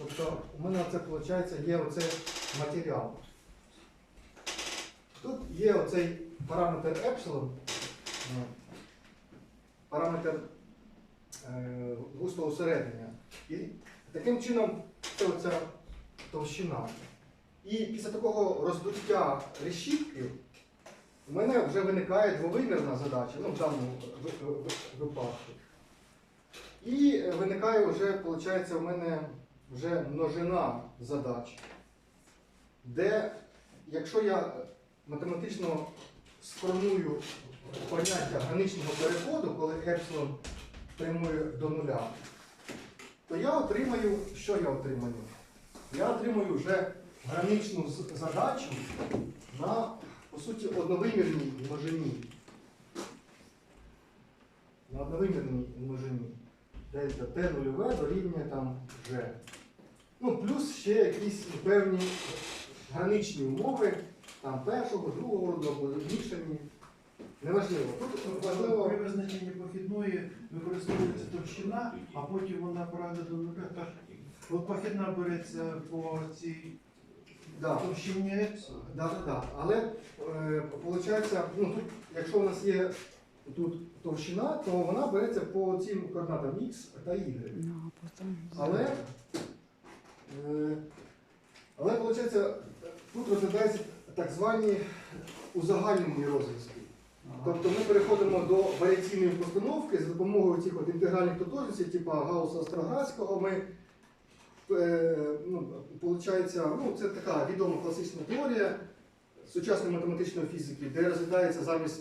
Тобто у мене це виходить є оцей матеріал. Тут є оцей параметр епсилон, е, параметр е, густого усереднення. І таким чином це оця товщина. І після такого роздуття решітки у мене вже виникає двовимірна задача, ну в даному ви- ви- ви- випадку. І е, виникає вже, виходить, у мене вже множина задач, де, якщо я математично сформую поняття граничного переходу, коли епсилон прямує до нуля, то я отримаю, що я отримаю? Я отримую вже граничну задачу на, по суті, одновимірній множині. На одновимірній множині. Дельта Т нульове дорівнює там G. Ну, плюс ще якісь певні граничні умови, там першого, другого роду або змішані. Неважливо. Тут важливо. При визначенні похідної використовується товщина, а потім вона пройде до нуля. Так, от похідна береться по цій Да. товщині. Да, да, да. Але е, виходить, ну, тут, якщо у нас є тут товщина, то вона береться по цим координатам X та Y. Ну, Але, але виходить, тут розглядаються так звані узагальнені розв'язки. Тобто ми переходимо до варіаційної постановки з допомогою цих от інтегральних тотожностей, типу Гаусса Остроградського. Ми, е, ну, получається, ну, це така відома класична теорія сучасної математичної фізики, де розглядається замість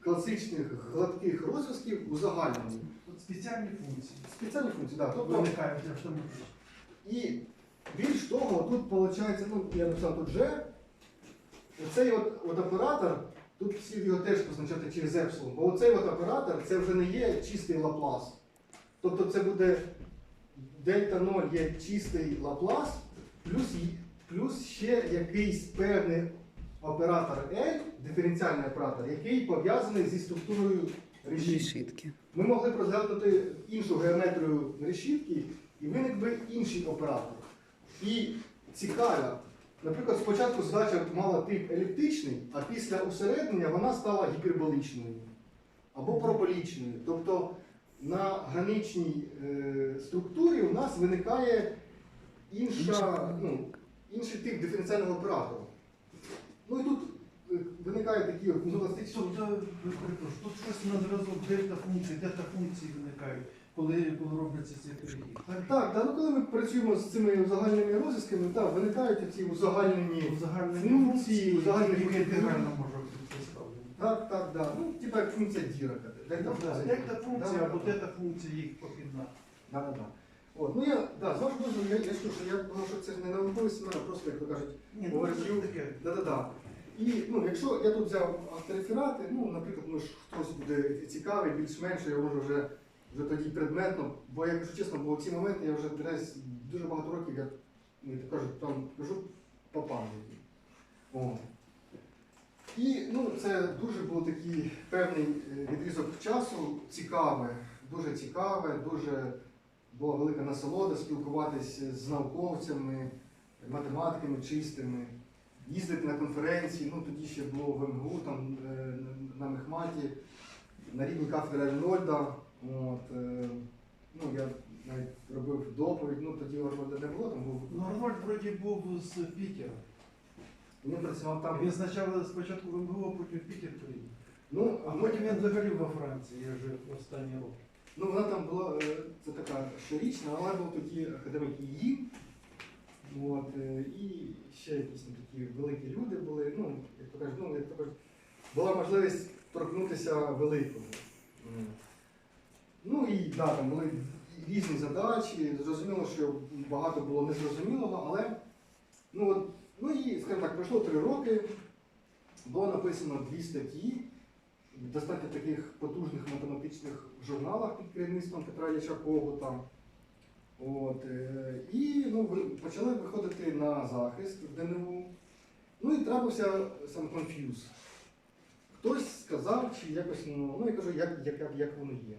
класичних гладких розв'язків узагальнені. Спеціальні функції. Спеціальні функції, так. Тобто, Виникають автоматично. і більш того, тут виходить, ну, я написав тут G, цей от, от оператор, тут слід його теж позначати через епсилон, бо оцей от оператор це вже не є чистий Лаплас. Тобто це буде дельта 0 є чистий Лаплас, плюс, плюс ще якийсь певний оператор L, диференціальний оператор, який пов'язаний зі структурою решітки. Ми могли б розглянути іншу геометрію решітки, і виник би інший оператор. І цікаво, наприклад, спочатку задача мала тип еліптичний, а після усереднення вона стала гіперболічною або проболічною. Тобто на граничній е, структурі у нас виникає інша, ну, інший тип диференціального оператора. Ну і тут е, виникає такі от. Тобто, перепрошую, тут щось на зразок дельта функції, дельта функції виникають, коли, коли робляться ці перехід. Так? Так, та, ну коли ми працюємо з цими узагальненими розв'язками, так, виникають ці узагальнені. Узагальнені Функції, узагальнені які інтегрально можуть бути представлені. Так, так, так. Ну, типа як функція Дірака. Дельта Да, функція. Дельта функція Да, або да, дельта функція їх похідна. Да, да, да. От, ну я, да, з вашого дозволу, я, я скажу, що я думав, що це ж не науковий семінар, просто, як то кажуть, Ні, ну це таке. да-да-да. І ну, якщо я тут взяв автореферати, ну, наприклад, ну, хтось буде цікавий, більш-менш, я можу вже, вже тоді предметно, бо я кажу чесно, бо в ці моменти я вже десь дуже багато років, я, ну, то там кажу по пам'яті. І ну, це дуже був такий певний е, відрізок часу, цікаве, дуже цікаве, дуже була велика насолода спілкуватися з науковцями, математиками чистими, їздити на конференції, ну тоді ще було в МГУ, там е, на Мехматі, на рівні кафедри Арнольда. От, е, ну, я навіть робив доповідь, ну тоді Арнольда не було, там був. Ну, Арнольд вроді був з Пітера. Він працював там. Він спочатку спочатку в МГУ, а потім в Пітер приїхав. Ну, А потім він взагалі во Франції, я жив останні роки. Ну, вона там була, е, це така щорічна, але був тоді академік її. От, е, і ще якісь такі великі люди були. Ну, як то кажуть, ну, як то кажуть, була можливість торкнутися великого. Ну і да, там були різні задачі. Зрозуміло, що багато було незрозумілого, але ну, от, ну і, скажімо так, пройшло три роки, було написано дві статті достатньо таких потужних математичних журналах під керівництвом Петра Ячакого там. От, е, і ну, почали виходити на захист в ДНУ. Ну і трапився сам конф'юз. Хтось сказав, чи якось, ну, ну я кажу, як, як, як воно є.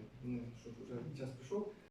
Щоб вже час пішов.